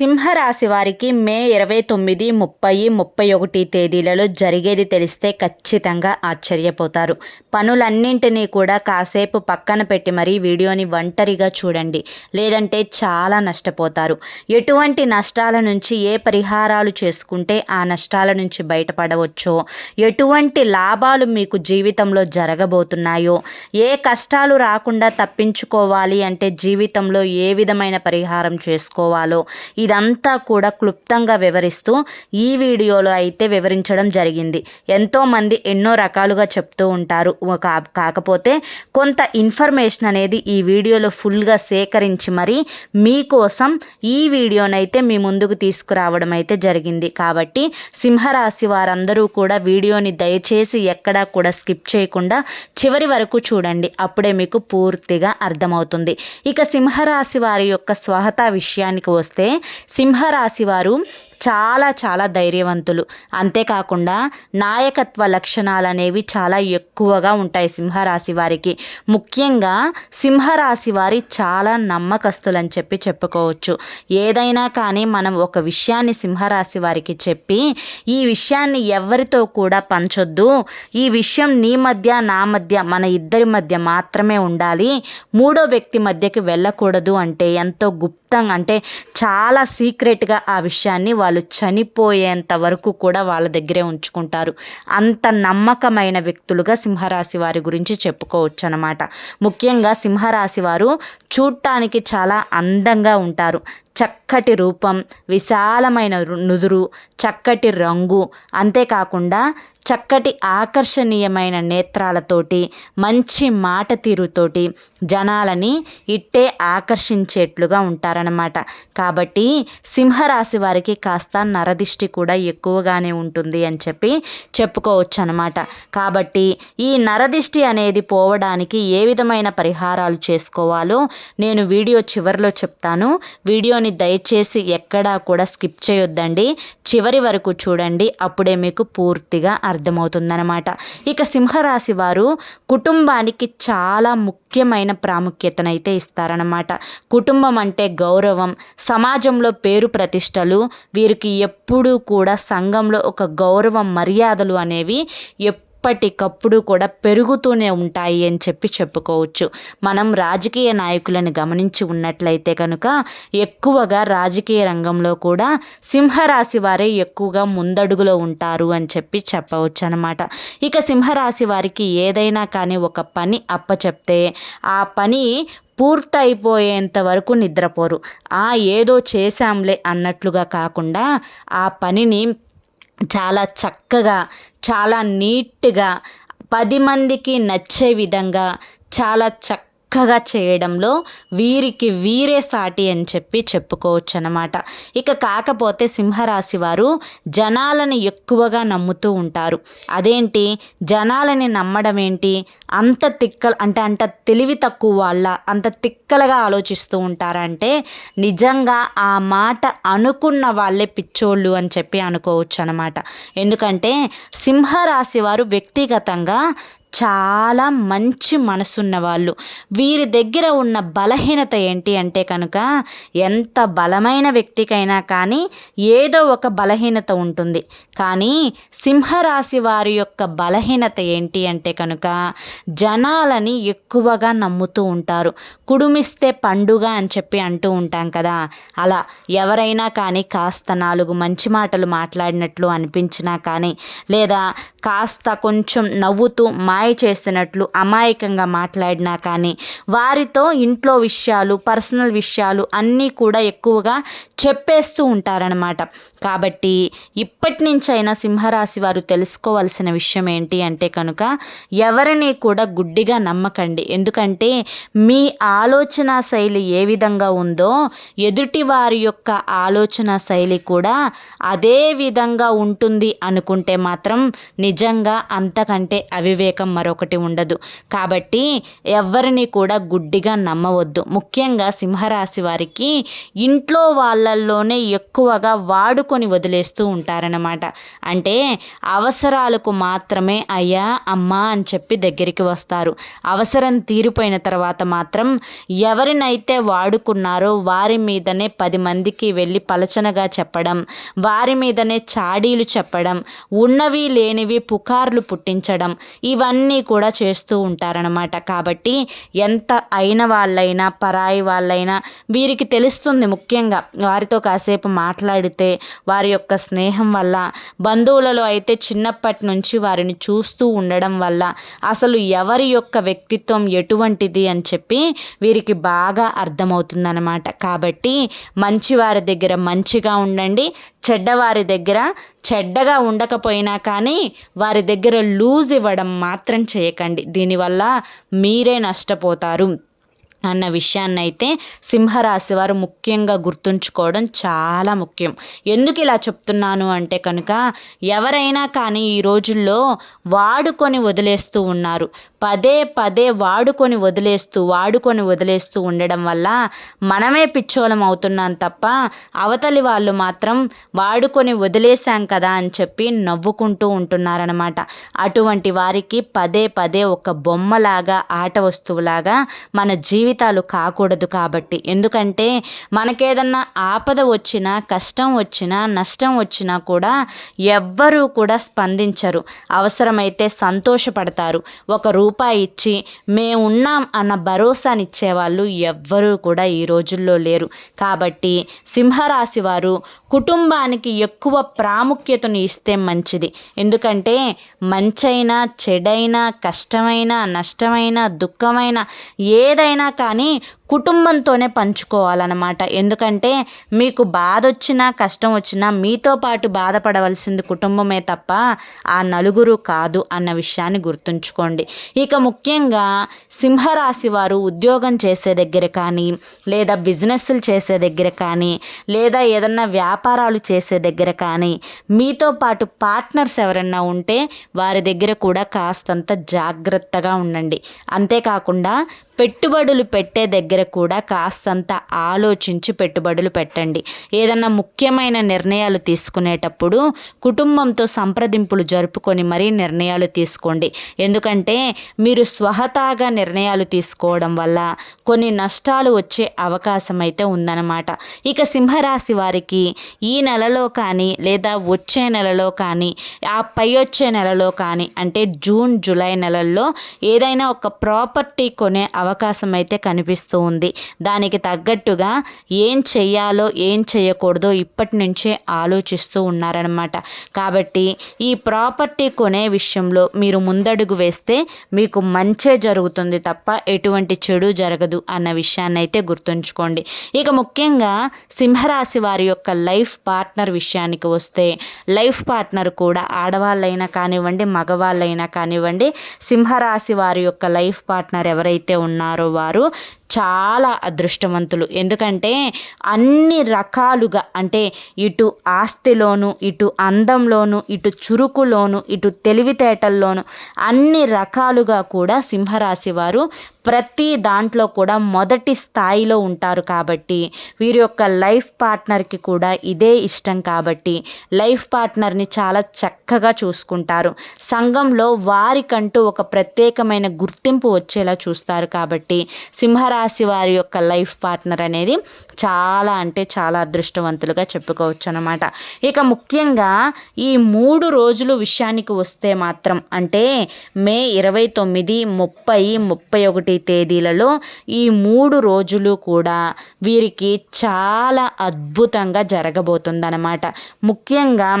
సింహరాశి వారికి మే ఇరవై తొమ్మిది ముప్పై ముప్పై ఒకటి తేదీలలో జరిగేది తెలిస్తే ఖచ్చితంగా ఆశ్చర్యపోతారు. పనులన్నింటినీ కూడా కాసేపు పక్కన పెట్టి మరీ వీడియోని ఒంటరిగా చూడండి. లేదంటే చాలా నష్టపోతారు. ఎటువంటి నష్టాల నుంచి ఏ పరిహారాలు చేసుకుంటే ఆ నష్టాల నుంచి బయటపడవచ్చో ఎటువంటి లాభాలు మీకు జీవితంలో జరగబోతున్నాయో ఏ కష్టాలు రాకుండా తప్పించుకోవాలి అంటే జీవితంలో ఏ విధమైన పరిహారం చేసుకోవాలో ఇది ఇదంతా కూడా క్లుప్తంగా వివరిస్తూ ఈ వీడియోలో అయితే వివరించడం జరిగింది. ఎంతోమంది ఎన్నో రకాలుగా చెప్తూ ఉంటారు. కాకపోతే కొంత ఇన్ఫర్మేషన్ అనేది ఈ వీడియోలో ఫుల్గా సేకరించి మరి మీకోసం ఈ వీడియోనైతే మీ ముందుకు తీసుకురావడం అయితే జరిగింది. కాబట్టి సింహరాశి వారందరూ కూడా వీడియోని దయచేసి ఎక్కడా కూడా స్కిప్ చేయకుండా చివరి వరకు చూడండి. అప్పుడే మీకు పూర్తిగా అర్థమవుతుంది. ఇక సింహరాశి వారి యొక్క స్వహత విషయానికి వస్తే సింహరాశి వారు చాలా చాలా ధైర్యవంతులు. అంతేకాకుండా నాయకత్వ లక్షణాలు అనేవి చాలా ఎక్కువగా ఉంటాయి సింహరాశి వారికి. ముఖ్యంగా సింహరాశి వారి చాలా నమ్మకస్తులని చెప్పి చెప్పుకోవచ్చు. ఏదైనా కానీ మనం ఒక విషయాన్ని సింహరాశి వారికి చెప్పి ఈ విషయాన్ని ఎవరితో కూడా పంచొద్దు. ఈ విషయం నీ మధ్య నా మధ్య మన ఇద్దరి మధ్య మాత్రమే ఉండాలి. మూడో వ్యక్తి మధ్యకి వెళ్ళకూడదు అంటే ఎంతో గుప్తంగా అంటే చాలా సీక్రెట్గా ఆ విషయాన్ని వాళ్ళు చనిపోయేంత వరకు కూడా వాళ్ళ దగ్గరే ఉంచుకుంటారు. అంత నమ్మకమైన వ్యక్తులుగా సింహరాశి వారి గురించి చెప్పుకోవచ్చు అనమాట ముఖ్యంగా సింహరాశి వారు చూడటానికి చాలా అందంగా ఉంటారు. చక్కటి రూపం విశాలమైన నుదురు చక్కటి రంగు అంతేకాకుండా చక్కటి ఆకర్షణీయమైన నేత్రాలతోటి మంచి మాట తీరుతోటి జనాలని ఇట్టే ఆకర్షించేట్లుగా ఉంటారనమాట కాబట్టి సింహరాశి వారికి కాస్త నరదిష్టి కూడా ఎక్కువగానే ఉంటుంది అని చెప్పి చెప్పుకోవచ్చు అనమాట కాబట్టి ఈ నరదిష్టి అనేది పోవడానికి ఏ విధమైన పరిహారాలు చేసుకోవాలో నేను వీడియో చివరిలో చెప్తాను. వీడియోని దయచేసి ఎక్కడా కూడా స్కిప్ చేయొద్దండి. చివరి వరకు చూడండి. అప్పుడే మీకు పూర్తిగా అర్థమవుతుందనమాట ఇక సింహరాశి వారు కుటుంబానికి చాలా ముఖ్యమైన ప్రాముఖ్యతనైతే ఇస్తారనమాట కుటుంబం అంటే గౌరవం. సమాజంలో పేరు ప్రతిష్టలు వీరికి ఎప్పుడూ కూడా సంఘంలో ఒక గౌరవం మర్యాదలు అనేవి ఎప్పుడు ఎప్పటికప్పుడు కూడా పెరుగుతూనే ఉంటాయి అని చెప్పి చెప్పుకోవచ్చు. మనం రాజకీయ నాయకులను గమనించి ఉన్నట్లయితే కనుక ఎక్కువగా రాజకీయ రంగంలో కూడా సింహరాశి వారే ఎక్కువగా ముందడుగులో ఉంటారు అని చెప్పి చెప్పవచ్చు అనమాట ఇక సింహరాశి వారికి ఏదైనా కానీ ఒక పని అప్పచెప్తే ఆ పని పూర్తయిపోయేంత వరకు నిద్రపోరు. ఆ ఏదో చేశాంలే అన్నట్లుగా కాకుండా ఆ పనిని చాలా చక్కగా చాలా నీట్గా పది మందికి నచ్చే విధంగా చాలా చక్క చక్కగా చేయడంలో వీరికి వీరే సాటి అని చెప్పి చెప్పుకోవచ్చు అనమాట ఇక కాకపోతే సింహరాశి వారు జనాలను ఎక్కువగా నమ్ముతూ ఉంటారు. అదేంటి? జనాలని నమ్మడం ఏంటి? అంత తిక్కల అంటే అంత తెలివి తక్కువ వాళ్ళ అంత తిక్కలుగా ఆలోచిస్తూ ఉంటారంటే నిజంగా ఆ మాట అనుకున్న వాళ్ళే పిచ్చోళ్ళు అని చెప్పి అనుకోవచ్చు అనమాట ఎందుకంటే సింహరాశి వారు వ్యక్తిగతంగా చాలా మంచి మనసున్న వాళ్ళు వీరి దగ్గర ఉన్న బలహీనత ఏంటి అంటే కనుక ఎంత బలమైన వ్యక్తికైనా కానీ ఏదో ఒక బలహీనత ఉంటుంది. కానీ సింహరాశి వారి యొక్క బలహీనత ఏంటి అంటే కనుక జనాలని ఎక్కువగా నమ్ముతూ ఉంటారు. కుడుమిస్తే పండుగ అని చెప్పి అంటూ ఉంటాం కదా. అలా ఎవరైనా కానీ కాస్త నాలుగు మంచి మాటలు మాట్లాడినట్లు అనిపించినా కానీ లేదా కాస్త కొంచెం నవ్వుతూ మా మాయ చేస్తున్నట్లు అమాయకంగా మాట్లాడినా కానీ వారితో ఇంట్లో విషయాలు పర్సనల్ విషయాలు అన్నీ కూడా ఎక్కువగా చెప్పేస్తూ ఉంటారనమాట కాబట్టి ఇప్పటి నుంచైనా సింహరాశి వారు తెలుసుకోవాల్సిన విషయం ఏంటి అంటే కనుక ఎవరిని కూడా గుడ్డిగా నమ్మకండి. ఎందుకంటే మీ ఆలోచన శైలి ఏ విధంగా ఉందో ఎదుటి వారి యొక్క ఆలోచన శైలి కూడా అదే విధంగా ఉంటుంది అనుకుంటే మాత్రం నిజంగా అంతకంటే అవివేకం మరొకటి ఉండదు. కాబట్టి ఎవరిని కూడా గుడ్డిగా నమ్మవద్దు. ముఖ్యంగా సింహరాశి వారికి ఇంట్లో వాళ్ళల్లోనే ఎక్కువగా వాడుకొని వదిలేస్తూ ఉంటారనమాట అంటే అవసరాలకు మాత్రమే అయ్యా అమ్మా అని చెప్పి దగ్గరికి వస్తారు. అవసరం తీరిపోయిన తర్వాత మాత్రం ఎవరినైతే వాడుకున్నారో వారి మీదనే పది మందికి వెళ్ళి పలచనగా చెప్పడం వారి మీదనే చాడీలు చెప్పడం ఉన్నవి లేనివి పుకార్లు పుట్టించడం ఇవన్నీ కూడా చేస్తూ ఉంటారనమాట కాబట్టి ఎంత అయిన వాళ్ళైనా పరాయి వాళ్ళైనా వీరికి తెలుస్తుంది ముఖ్యంగా. వారితో కాసేపు మాట్లాడితే వారి యొక్క స్నేహం వల్ల బంధువులలో అయితే చిన్నప్పటి నుంచి వారిని చూస్తూ ఉండడం వల్ల అసలు ఎవరి యొక్క వ్యక్తిత్వం ఎటువంటిది అని చెప్పి వీరికి బాగా అర్థమవుతుందన్నమాట. కాబట్టి మంచి వారి దగ్గర మంచిగా ఉండండి చెడ్డవారి దగ్గర చెడ్డగా ఉండకపోయినా కానీ వారి దగ్గర లూజ్ ఇవ్వడం మాత్రం చేయకండి. దీనివల్ల మీరే నష్టపోతారు. అన్న విషయాన్ని అయితే సింహరాశి వారు ముఖ్యంగా గుర్తుంచుకోవడం చాలా ముఖ్యం. ఎందుకు ఇలా చెప్తున్నాను అంటే కనుక ఎవరైనా కానీ ఈ రోజుల్లో వాడుకొని వదిలేస్తూ ఉన్నారు. పదే పదే వాడుకొని వదిలేస్తూ వాడుకొని వదిలేస్తూ ఉండడం వల్ల మనమే పిచ్చోళం అవుతున్నాం తప్ప అవతలి వాళ్ళు మాత్రం వాడుకొని వదిలేశాం కదా అని చెప్పి నవ్వుకుంటూ ఉంటున్నారనమాట అటువంటి వారికి పదే పదే ఒక బొమ్మలాగా ఆట వస్తువులాగా మన జీవితాలు కాకూడదు కాబట్టి. ఎందుకంటే మనకేదన్నా ఆపద వచ్చినా కష్టం వచ్చినా నష్టం వచ్చినా కూడా ఎవ్వరూ కూడా స్పందించరు. అవసరమైతే సంతోషపడతారు. ఒక రూ రూపాయి ఇచ్చి మేము ఉన్నాం అన్న భరోసానిచ్చేవాళ్ళు ఎవ్వరూ కూడా ఈ రోజుల్లో లేరు. కాబట్టి సింహరాశి వారు కుటుంబానికి ఎక్కువ ప్రాముఖ్యతను ఇస్తే మంచిది. ఎందుకంటే మంచైనా చెడైనా కష్టమైన నష్టమైన దుఃఖమైన ఏదైనా కానీ కుటుంబంతోనే పంచుకోవాలన్నమాట. ఎందుకంటే మీకు బాధ వచ్చినా కష్టం వచ్చినా మీతో పాటు బాధపడవలసింది కుటుంబమే తప్ప ఆ నలుగురు కాదు అన్న విషయాన్ని గుర్తుంచుకోండి. ఇక ముఖ్యంగా సింహరాశి వారు ఉద్యోగం చేసే దగ్గర కానీ లేదా బిజినెస్లు చేసే దగ్గర కానీ లేదా ఏదన్నా వ్యాపారాలు చేసే దగ్గర కానీ మీతో పాటు పార్ట్నర్స్ ఎవరన్నా ఉంటే వారి దగ్గర కూడా కాస్తంత జాగ్రత్తగా ఉండండి. అంతేకాకుండా పెట్టుబడులు పెట్టే దగ్గర కూడా కాస్తంత ఆలోచించి పెట్టుబడులు పెట్టండి. ఏదన్నా ముఖ్యమైన నిర్ణయాలు తీసుకునేటప్పుడు కుటుంబంతో సంప్రదింపులు జరుపుకొని మరీ నిర్ణయాలు తీసుకోండి. ఎందుకంటే మీరు స్వహతాగా నిర్ణయాలు తీసుకోవడం వల్ల కొన్ని నష్టాలు వచ్చే అవకాశం అయితే ఉందన్నమాట. ఇక సింహరాశి వారికి ఈ నెలలో కానీ లేదా వచ్చే నెలలో కానీ ఆ పై వచ్చే నెలలో కానీ అంటే జూన్ జూలై నెలల్లో ఏదైనా ఒక ప్రాపర్టీ కొనే అవకాశం అవకాశం అయితే కనిపిస్తూ ఉంది. దానికి తగ్గట్టుగా ఏం చెయ్యాలో ఏం చేయకూడదో ఇప్పటి నుంచే ఆలోచిస్తూ ఉన్నారనమాట కాబట్టి ఈ ప్రాపర్టీ కొనే విషయంలో మీరు ముందడుగు వేస్తే మీకు మంచే జరుగుతుంది తప్ప ఎటువంటి చెడు జరగదు అన్న విషయాన్ని అయితే గుర్తుంచుకోండి. ఇక ముఖ్యంగా సింహరాశి వారి యొక్క లైఫ్ పార్ట్నర్ విషయానికి వస్తే లైఫ్ పార్ట్నర్ కూడా ఆడవాళ్ళైనా కానివ్వండి మగవాళ్ళైనా కానివ్వండి సింహరాశి వారి యొక్క లైఫ్ పార్ట్నర్ ఎవరైతే ఉన్నారో ఉన్నారో వారు. చాలా అదృష్టవంతులు. ఎందుకంటే అన్ని రకాలుగా అంటే ఇటు ఆస్తిలోను ఇటు అందంలోను ఇటు చురుకులోను ఇటు తెలివితేటల్లోను అన్ని రకాలుగా కూడా సింహరాశి వారు ప్రతి దాంట్లో కూడా మొదటి స్థాయిలో ఉంటారు కాబట్టి వీరి యొక్క లైఫ్ పార్ట్నర్కి కూడా ఇదే ఇష్టం కాబట్టి లైఫ్ పార్ట్నర్ని చాలా చక్కగా చూసుకుంటారు. సంఘంలో వారికంటూ ఒక ప్రత్యేకమైన గుర్తింపు వచ్చేలా చూస్తారు కాబట్టి సింహరాశి వారి యొక్క లైఫ్ పార్ట్నర్ అనేది చాలా అంటే చాలా అదృష్టవంతులుగా చెప్పుకోవచ్చు అనమాట ఇక ముఖ్యంగా ఈ మూడు రోజులు విషయానికి వస్తే మాత్రం అంటే మే ఇరవై తొమ్మిది ముప్పై ముప్పై ఒకటి తేదీలలో ఈ మూడు రోజులు కూడా వీరికి చాలా అద్భుతంగా జరగబోతుందన్నమాట. ముఖ్యంగా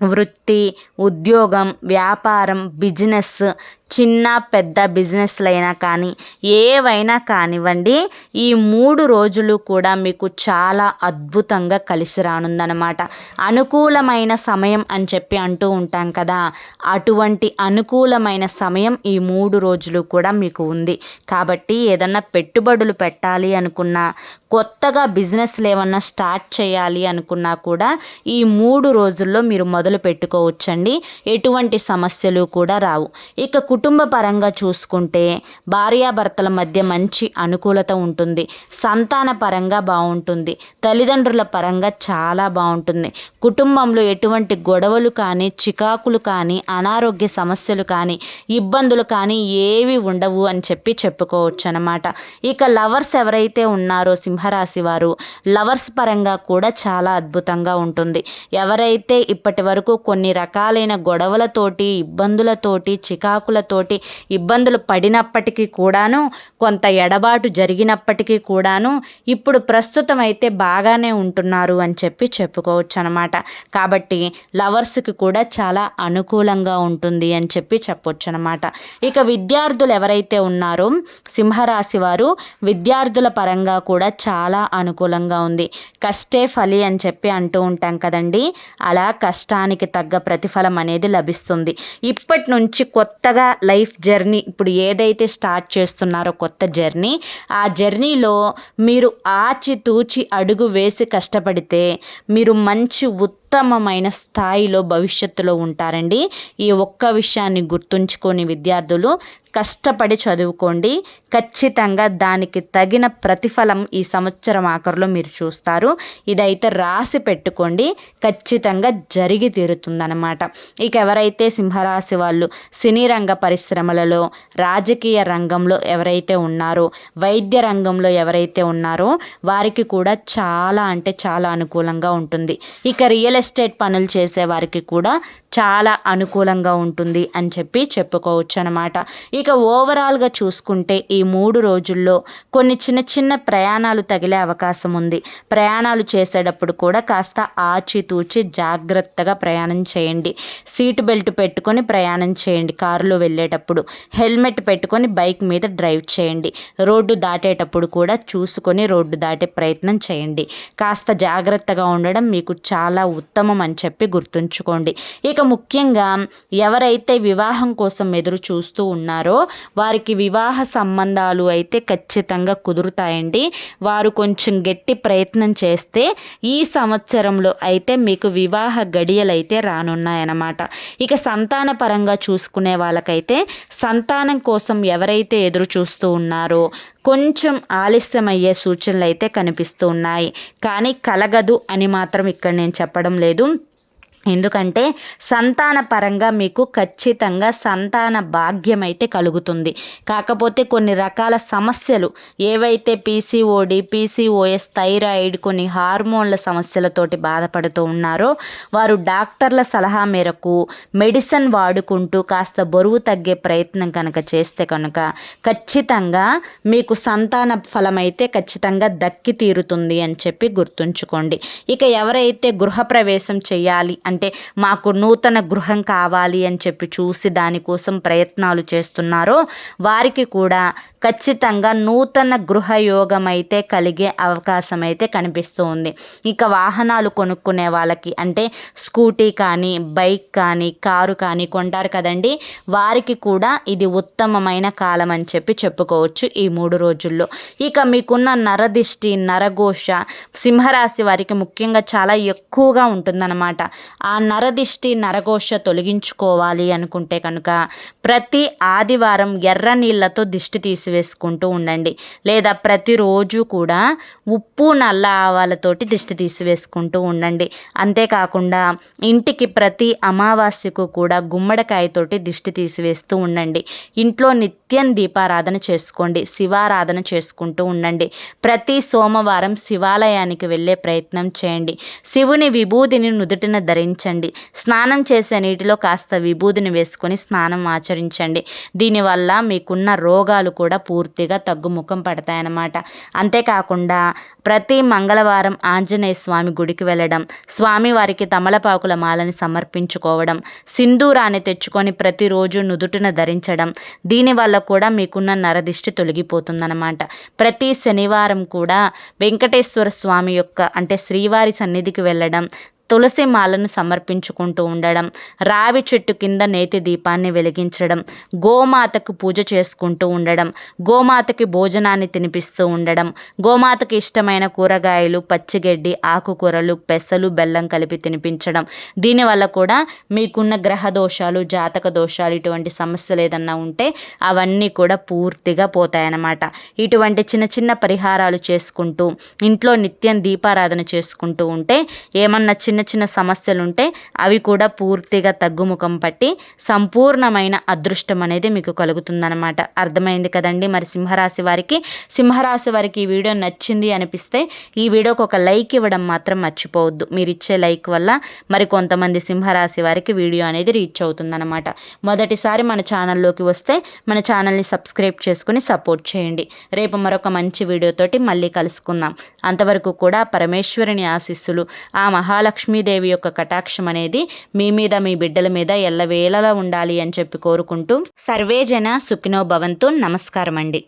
వృత్తి ఉద్యోగం వ్యాపారం బిజినెస్ చిన్న పెద్ద బిజినెస్లైనా కానీ ఏవైనా కానివ్వండి ఈ మూడు రోజులు కూడా మీకు చాలా అద్భుతంగా కలిసి రానుందనమాట అనుకూలమైన సమయం అని చెప్పి అంటూ ఉంటాం కదా అటువంటి అనుకూలమైన సమయం ఈ మూడు రోజులు కూడా మీకు ఉంది. కాబట్టి ఏదన్నా పెట్టుబడులు పెట్టాలి అనుకున్నా కొత్తగా బిజినెస్లు ఏమన్నా స్టార్ట్ చేయాలి అనుకున్నా కూడా ఈ మూడు రోజుల్లో మీరు మొదలు పెట్టుకోవచ్చండి. ఎటువంటి సమస్యలు కూడా రావు. ఇక కుటుంబ పరంగా చూసుకుంటే భార్యాభర్తల మధ్య మంచి అనుకూలత ఉంటుంది. సంతాన పరంగా బాగుంటుంది తల్లిదండ్రుల పరంగా చాలా బాగుంటుంది కుటుంబంలో ఎటువంటి గొడవలు కానీ చికాకులు కానీ అనారోగ్య సమస్యలు కానీ ఇబ్బందులు కానీ ఏవి ఉండవు అని చెప్పి చెప్పుకోవచ్చు అనమాట ఇక లవర్స్ ఎవరైతే ఉన్నారో సింహరాశి వారు లవర్స్ పరంగా కూడా చాలా అద్భుతంగా ఉంటుంది. ఎవరైతే ఇప్పటి వరకు కొన్ని రకాలైన గొడవలతోటి ఇబ్బందులతోటి చికాకుల తోటి ఇబ్బందులు పడినప్పటికీ కూడాను కొంత ఎడబాటు జరిగినప్పటికీ కూడాను ఇప్పుడు ప్రస్తుతం అయితే బాగానే ఉంటున్నారు అని చెప్పి చెప్పుకోవచ్చు అనమాట కాబట్టి లవర్స్కి కూడా చాలా అనుకూలంగా ఉంటుంది అని చెప్పి చెప్పొచ్చు అనమాట ఇక విద్యార్థులు ఎవరైతే ఉన్నారో సింహరాశి వారు విద్యార్థుల పరంగా కూడా చాలా అనుకూలంగా ఉంది. కష్టే ఫలి అని చెప్పి అంటూ ఉంటాం కదండి. అలా కష్టానికి తగ్గ ప్రతిఫలం అనేది లభిస్తుంది. ఇప్పటి నుంచి కొత్తగా లైఫ్ జర్నీ ఇప్పుడు ఏదైతే స్టార్ట్ చేస్తున్నారో కొత్త జర్నీ ఆ జర్నీలో మీరు ఆచితూచి అడుగు వేసి కష్టపడితే మీరు మంచి ఉత్తమమైన స్థాయిలో భవిష్యత్తులో ఉంటారండి. ఈ ఒక్క విషయాన్ని గుర్తుంచుకొని విద్యార్థులు కష్టపడి చదువుకోండి. ఖచ్చితంగా దానికి తగిన ప్రతిఫలం ఈ సంవత్సరం ఆఖరిలో మీరు చూస్తారు. ఇదైతే రాసి పెట్టుకోండి. ఖచ్చితంగా జరిగి తీరుతుందన్నమాట. ఇక ఎవరైతే సింహరాశి వాళ్ళు సినీ రంగ పరిశ్రమలలో రాజకీయ రంగంలో ఎవరైతే ఉన్నారో వైద్య రంగంలో ఎవరైతే ఉన్నారో వారికి కూడా చాలా అంటే చాలా అనుకూలంగా ఉంటుంది. ఇక రియల్ ఎస్టేట్ పనులు చేసే వారికి కూడా చాలా అనుకూలంగా ఉంటుంది అని చెప్పి చెప్పుకోవచ్చు అనమాట ఇక ఓవరాల్గా చూసుకుంటే ఈ మూడు రోజుల్లో కొన్ని చిన్న చిన్న ప్రయాణాలు తగిలే అవకాశం ఉంది. ప్రయాణాలు చేసేటప్పుడు కూడా కాస్త ఆచితూచి జాగ్రత్తగా ప్రయాణం చేయండి. సీట్ బెల్ట్ పెట్టుకొని ప్రయాణం చేయండి కారులో వెళ్ళేటప్పుడు. హెల్మెట్ పెట్టుకొని బైక్ మీద డ్రైవ్ చేయండి. రోడ్డు దాటేటప్పుడు కూడా చూసుకొని రోడ్డు దాటే ప్రయత్నం చేయండి. కాస్త జాగ్రత్తగా ఉండడం మీకు చాలా ఉత్తమం అని చెప్పి గుర్తుంచుకోండి. ఇక ముఖ్యంగా ఎవరైతే వివాహం కోసం ఎదురు చూస్తూ ఉన్నారో వారికి వివాహ సంబంధాలు అయితే ఖచ్చితంగా కుదురుతాయండి. వారు కొంచెం గట్టి ప్రయత్నం చేస్తే ఈ సంవత్సరంలో అయితే మీకు వివాహ గడియలు అయితే రానున్నాయన్నమాట. ఇక సంతాన పరంగా చూసుకునే వాళ్ళకైతే సంతానం కోసం ఎవరైతే ఎదురు చూస్తూ ఉన్నారో కొంచెం ఆలస్యమయ్యే సూచనలు అయితే కనిపిస్తూ ఉన్నాయి. కానీ కలగదు అని మాత్రం ఇక్కడ నేను చెప్పడం లేదు. ఎందుకంటే సంతాన పరంగా మీకు ఖచ్చితంగా సంతాన భాగ్యం అయితే కలుగుతుంది. కాకపోతే కొన్ని రకాల సమస్యలు ఏవైతే పీసీఓడి పీసీఓఎస్ థైరాయిడ్ కొన్ని హార్మోన్ల సమస్యలతోటి బాధపడుతూ ఉన్నారో వారు డాక్టర్ల సలహా మేరకు మెడిసిన్ వాడుకుంటూ కాస్త బరువు తగ్గే ప్రయత్నం కనుక చేస్తే కనుక ఖచ్చితంగా మీకు సంతాన ఫలం అయితే ఖచ్చితంగా దక్కి తీరుతుంది అని చెప్పి గుర్తుంచుకోండి. ఇక ఎవరైతే గృహప్రవేశం చేయాలి అంటే మాకు నూతన గృహం కావాలి అని చెప్పి చూసి దానికోసం ప్రయత్నాలు చేస్తున్నారో వారికి కూడా ఖచ్చితంగా నూతన గృహయోగం అయితే కలిగే అవకాశం అయితే కనిపిస్తూ ఉంది ఇక వాహనాలు కొనుక్కునే వాళ్ళకి అంటే స్కూటీ కానీ బైక్ కానీ కారు కానీ కొంటారు కదండి. వారికి కూడా ఇది ఉత్తమమైన కాలం అని చెప్పి చెప్పుకోవచ్చు ఈ మూడు రోజుల్లో. ఇక మీకున్న నరదిష్టి నరఘోష సింహరాశి వారికి ముఖ్యంగా చాలా ఎక్కువగా ఉంటుందన్నమాట. ఆ నరదిష్టి నరఘోష తొలగించుకోవాలి అనుకుంటే కనుక ప్రతి ఆదివారం ఎర్ర నీళ్ళతో దిష్టి తీసివేసుకుంటూ ఉండండి. లేదా ప్రతిరోజు కూడా ఉప్పు నల్ల ఆవాలతోటి దిష్టి తీసివేసుకుంటూ ఉండండి. అంతేకాకుండా ఇంటికి ప్రతి అమావాస్యకు కూడా గుమ్మడికాయతోటి దిష్టి తీసివేస్తూ ఉండండి. ఇంట్లో నిత్యం దీపారాధన చేసుకోండి. శివారాధన చేసుకుంటూ ఉండండి. ప్రతి సోమవారం శివాలయానికి వెళ్ళే ప్రయత్నం చేయండి. శివుని విభూదిని నుదుటిన ధరించండి స్నానం చేసే నీటిలో కాస్త విభూదిని వేసుకొని స్నానం ఆచరించండి. దీనివల్ల మీకున్న రోగాలు కూడా పూర్తిగా తగ్గుముఖం పడతాయన్నమాట. అంతేకాకుండా ప్రతి మంగళవారం ఆంజనేయ స్వామి గుడికి వెళ్ళడం స్వామివారికి తమలపాకుల మాలని సమర్పించుకోవడం సింధూరాన్ని తెచ్చుకొని ప్రతిరోజు నుదుటిన ధరించడం దీనివల్ల కూడా మీకున్న నరదిష్టి తొలగిపోతుందన్నమాట. ప్రతి శనివారం కూడా వెంకటేశ్వర స్వామి యొక్క అంటే శ్రీవారి సన్నిధికి వెళ్ళడం తులసి మాలను సమర్పించుకుంటూ ఉండడం రావి చెట్టు కింద నేతి దీపాన్ని వెలిగించడం గోమాతకు పూజ చేసుకుంటూ ఉండడం గోమాతకి భోజనాన్ని తినిపిస్తూ ఉండడం గోమాతకి ఇష్టమైన కూరగాయలు పచ్చిగడ్డి ఆకుకూరలు పెసలు బెల్లం కలిపి తినిపించడం. దీనివల్ల కూడా మీకున్న గ్రహ దోషాలు జాతక దోషాలు ఇటువంటి సమస్యలు ఏదన్నా ఉంటే అవన్నీ కూడా పూర్తిగా పోతాయన్నమాట. ఇటువంటి చిన్న చిన్న పరిహారాలు చేసుకుంటూ ఇంట్లో నిత్యం దీపారాధన చేసుకుంటూ ఉంటే ఏమన్నా చిన్న చిన్న సమస్యలు ఉంటే అవి కూడా పూర్తిగా తగ్గుముఖం పట్టి సంపూర్ణమైన అదృష్టం అనేది మీకు కలుగుతుందన్నమాట. అర్థమైంది కదండి? మరి సింహరాశి వారికి సింహరాశి వారికి ఈ వీడియో నచ్చింది అనిపిస్తే ఈ వీడియోకి ఒక లైక్ ఇవ్వడం మాత్రం మర్చిపోవద్దు. మీరు ఇచ్చే లైక్ వల్ల మరి కొంతమంది సింహరాశి వారికి వీడియో అనేది రీచ్ అవుతుందన్నమాట. మొదటిసారి మన ఛానల్లోకి వస్తే మన ఛానల్ని సబ్స్క్రైబ్ చేసుకుని సపోర్ట్ చేయండి. రేపు మరొక మంచి వీడియోతోటి మళ్ళీ కలుసుకుందాం. అంతవరకు కూడా పరమేశ్వరుని ఆశీస్సులు ఆ మహాలక్ష్మి లక్ష్మీదేవి యొక్క కటాక్షం అనేది మీ మీద మీ బిడ్డల మీద ఎల్లవేళలా ఉండాలి అని చెప్పి కోరుకుంటూ సర్వేజన సుఖినో భవంతు నమస్కారం అండి